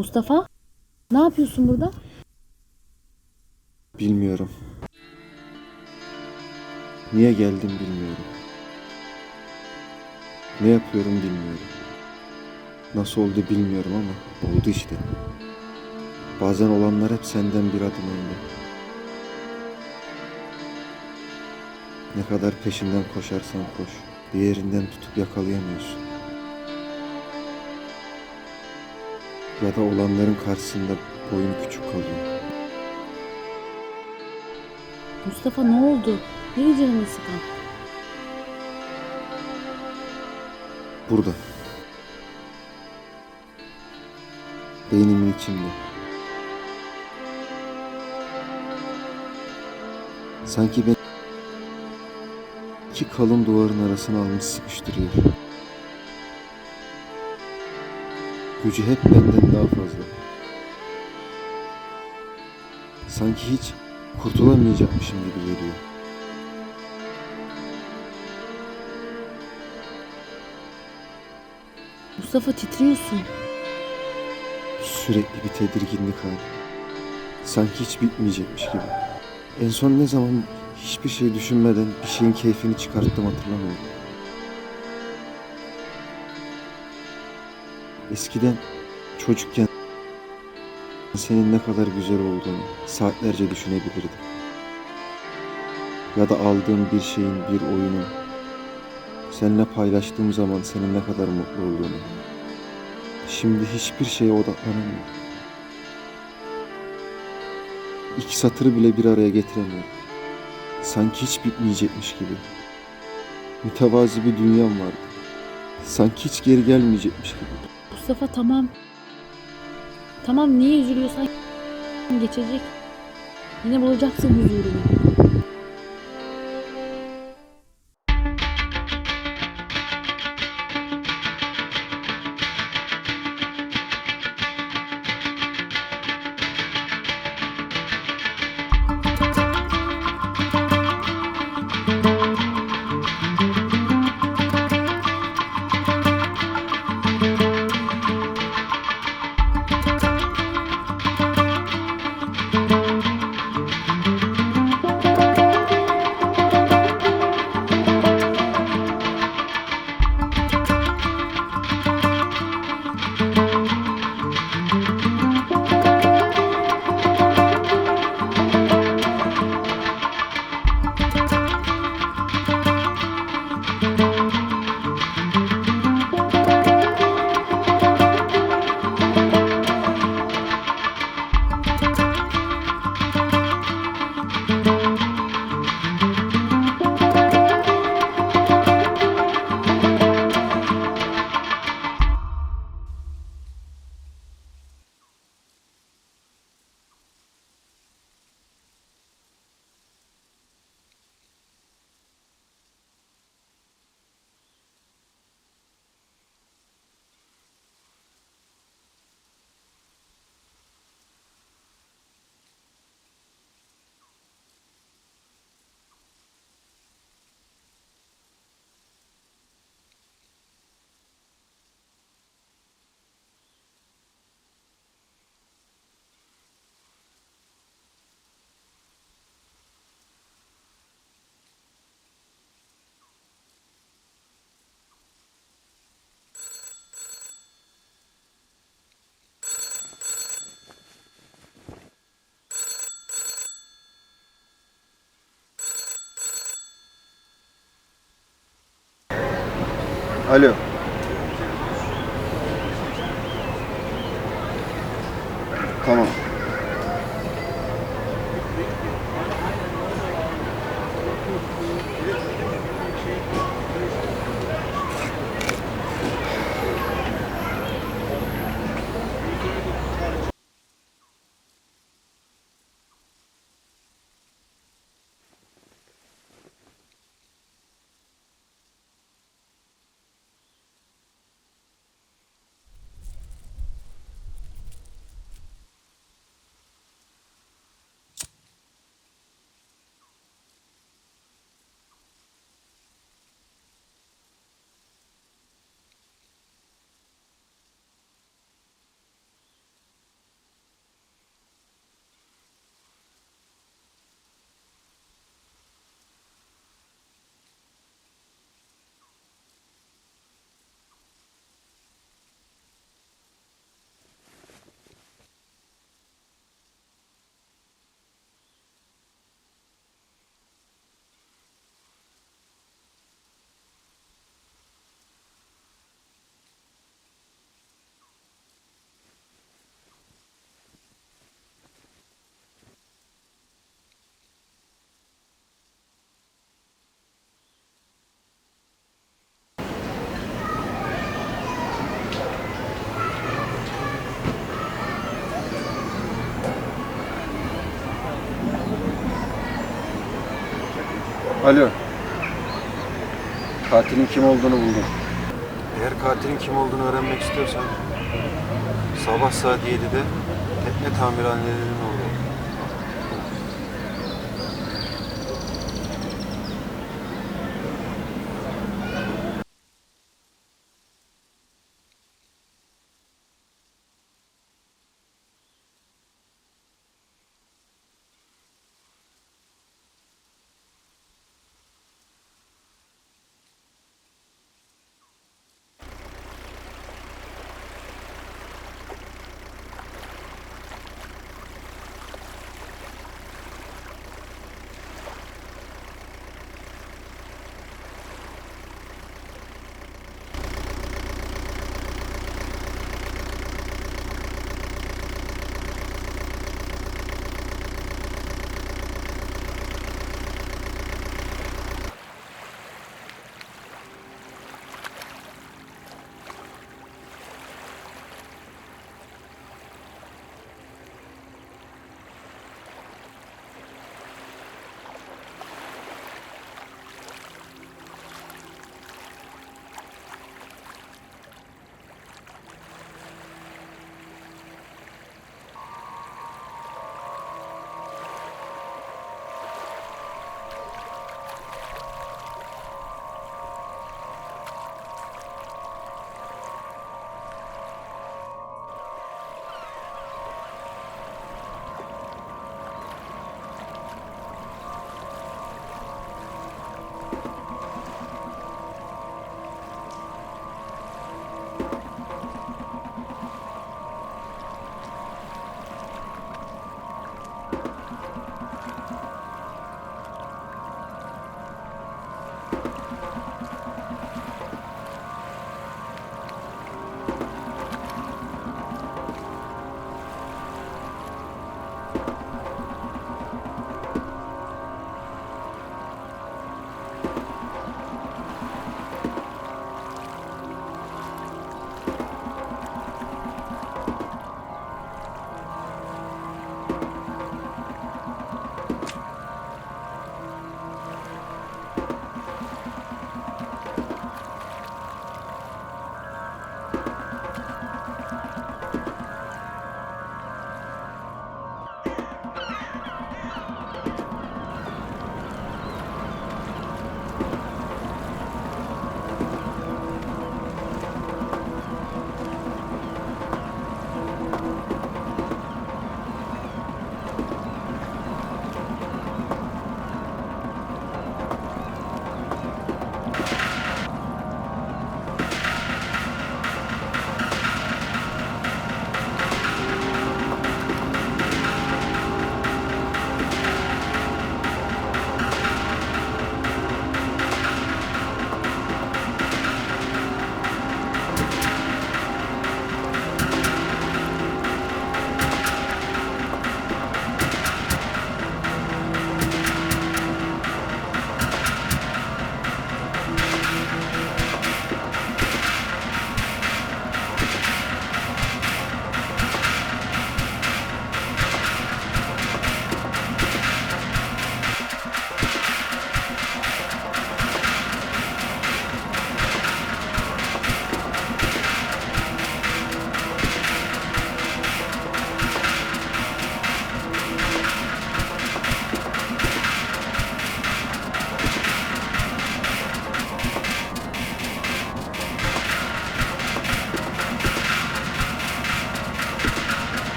Mustafa, ne yapıyorsun burada? Bilmiyorum. Niye geldim bilmiyorum. Ne yapıyorum bilmiyorum. Nasıl oldu bilmiyorum ama oldu işte. Bazen olanlar hep senden bir adım önde. Ne kadar peşinden koşarsan koş, bir yerinden tutup yakalayamıyorsun. Ya da olanların karşısında boyun küçük kalıyor. Mustafa ne oldu? Niye canını sıkan? Burada. Beynimin içinde. Sanki beni iki kalın duvarın arasına almış sıkıştırıyor. Gücü hep benden daha fazla. Sanki hiç kurtulamayacakmışım gibi geliyor. Mustafa titriyorsun. Sürekli bir tedirginlik hali. Sanki hiç bitmeyecekmiş gibi. En son ne zaman hiçbir şey düşünmeden bir şeyin keyfini çıkarttım hatırlamıyorum. Eskiden çocukken senin ne kadar güzel olduğunu saatlerce düşünebilirdim. Ya da aldığım bir şeyin, bir oyunun seninle paylaştığım zaman senin ne kadar mutlu olduğunu. Şimdi hiçbir şeye odaklanamıyorum. İki satırı bile bir araya getiremiyorum. Sanki hiç bitmeyecekmiş gibi. Mütevazi bir dünyam vardı. Sanki hiç geri gelmeyecekmiş gibi. Mustafa tamam. Tamam niye üzülüyorsan geçecek. Yine bulacaksın huzurunu. Alo. Tamam. Alo. Katilin kim olduğunu buldum. Eğer katilin kim olduğunu öğrenmek istiyorsan sabah saat 7'de tekne tamirhanelerinin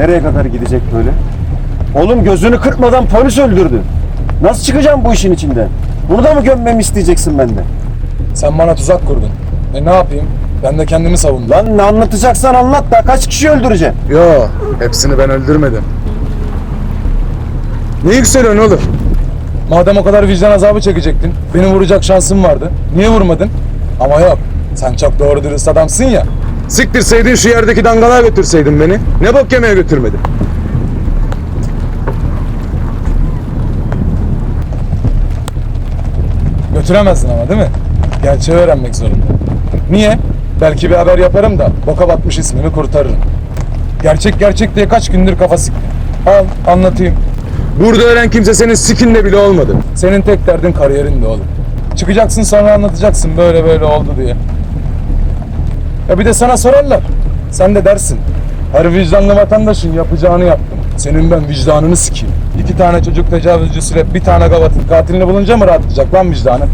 Nereye kadar gidecek böyle? Oğlum gözünü kırpmadan polis öldürdü. Nasıl çıkacağım bu işin içinden? Bunu da mı gömmemi isteyeceksin benden? Sen bana tuzak kurdun. E ne yapayım? Ben de kendimi savundum. Lan ne anlatacaksan anlat da kaç kişi öldüreceksin? Yo, hepsini ben öldürmedim. Ne yükseliyorsun oğlum? Madem o kadar vicdan azabı çekecektin, beni vuracak şansın vardı. Niye vurmadın? Ama yok, sen çok doğru dürüst adamsın ya. Siktirseydin şu yerdeki dangalığa götürseydin beni. Ne bok yemeye götürmedin? Götüremezdin ama değil mi? Gerçeği öğrenmek zorunda. Niye? Belki bir haber yaparım da boka batmış ismini kurtarırım. Gerçek gerçek diye kaç gündür kafa sıkıyor. Al anlatayım. Burada öğren kimse senin sikinde bile olmadı. Senin tek derdin kariyerin de oğlum. Çıkacaksın sonra anlatacaksın böyle böyle oldu diye. Ya bir de sana sorarlar. Sen de dersin. Her vicdanlı vatandaşın yapacağını yaptım. Senin ben vicdanını sikeyim. İki tane çocuk tecavüzcüsüyle bir tane gavatın katilini bulunca mı rahatlayacak lan vicdanı?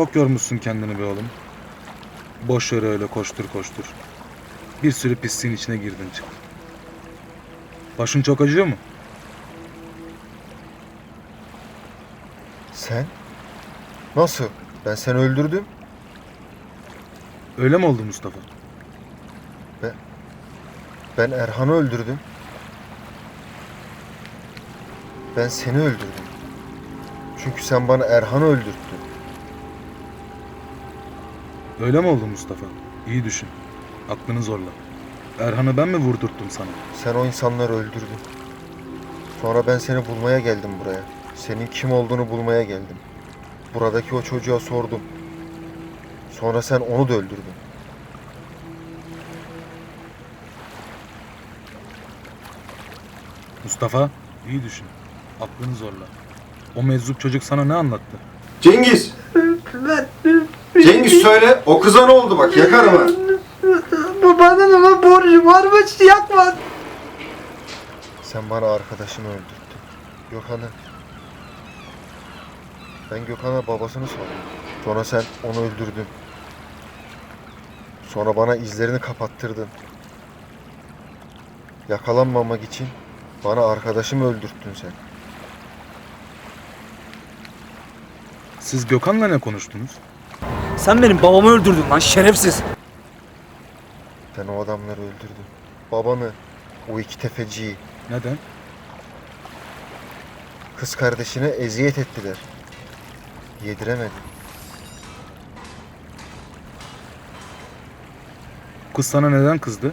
Çok yormuşsun kendini be oğlum. Boş yere öyle koştur koştur. Bir sürü pisliğin içine girdin çıktın. Başın çok acıyor mu? Sen? Nasıl? Ben seni öldürdüm. Öyle mi oldu Mustafa? Ben Erhan'ı öldürdüm. Ben seni öldürdüm. Çünkü sen bana Erhan'ı öldürttün. Öyle mi oldu Mustafa? İyi düşün. Aklını zorla. Erhan'ı ben mi vurdurttum sana? Sen o insanları öldürdün. Sonra ben seni bulmaya geldim buraya. Senin kim olduğunu bulmaya geldim. Buradaki o çocuğa sordum. Sonra sen onu da öldürdün. Mustafa, iyi düşün. Aklını zorla. O meczup çocuk sana ne anlattı? Cengiz! Cengiz söyle. O kıza ne oldu bak yakarım ha. Babanın ama borcu varmış yakma. Sen bana arkadaşımı öldürttün. Gökhan'ı. Ben Gökhan'a babasını sordum. Sonra sen onu öldürdün. Sonra bana izlerini kapattırdın. Yakalanmamak için bana arkadaşımı öldürttün sen. Siz Gökhan'la ne konuştunuz? Sen benim babamı öldürdün lan şerefsiz. Sen o adamları öldürdün. Babanı, o iki tefeciyi, Neden? kız kardeşine eziyet ettiler. Yediremedin. Kız sana neden kızdı?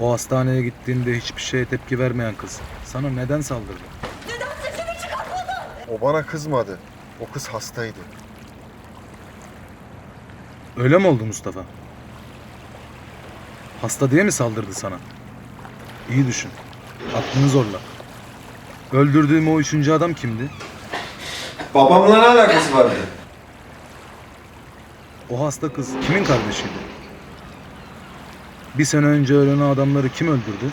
O hastaneye gittiğinde hiçbir şeye tepki vermeyen kız. Sana neden saldırdı? O bana kızmadı. O kız hastaydı. Öyle mi oldu Mustafa? Hasta diye mi saldırdı sana? İyi düşün. Aklını zorla. Öldürdüğüm o üçüncü adam kimdi? Babamla ne alakası var dedi. O hasta kız kimin kardeşiydi? Bir sene önce ölen adamları kim öldürdü?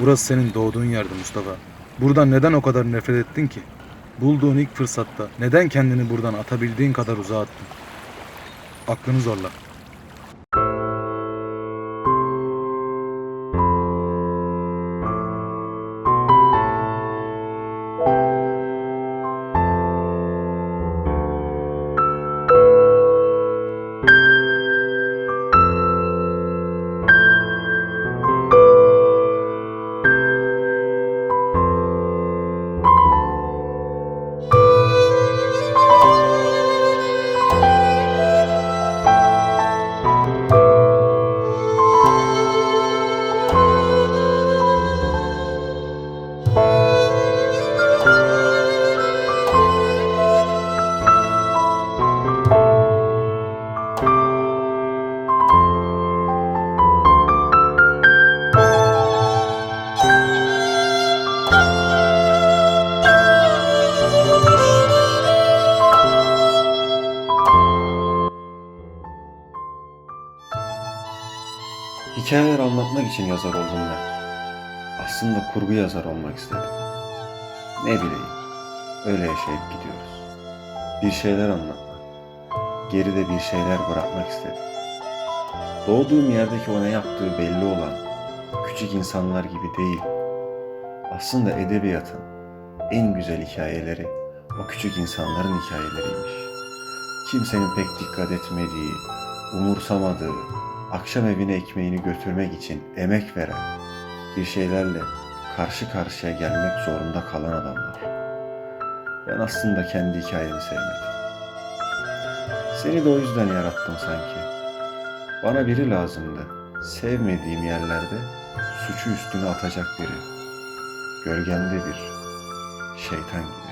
Burası senin doğduğun yerdi Mustafa. Buradan neden o kadar nefret ettin ki? Bulduğun ilk fırsatta neden kendini buradan atabildiğin kadar uzağa attın? Aklını zorla. İçin yazar oldum ben. Aslında kurgu yazar olmak istedim. Ne bileyim, öyle yaşayıp gidiyoruz. Bir şeyler anlatmak, geride bir şeyler bırakmak istedim. Doğduğum yerdeki o ne yaptığı belli olan küçük insanlar gibi değil. Aslında edebiyatın en güzel hikayeleri o küçük insanların hikayeleriymiş. Kimsenin pek dikkat etmediği, umursamadığı, akşam evine ekmeğini götürmek için emek veren, bir şeylerle karşı karşıya gelmek zorunda kalan adamlar. Ben aslında kendi hikayemi sevmedim. Seni de o yüzden yarattım sanki. Bana biri lazımdı. Sevmediğim yerlerde suçu üstüne atacak biri. Gölgemde bir şeytan gibi.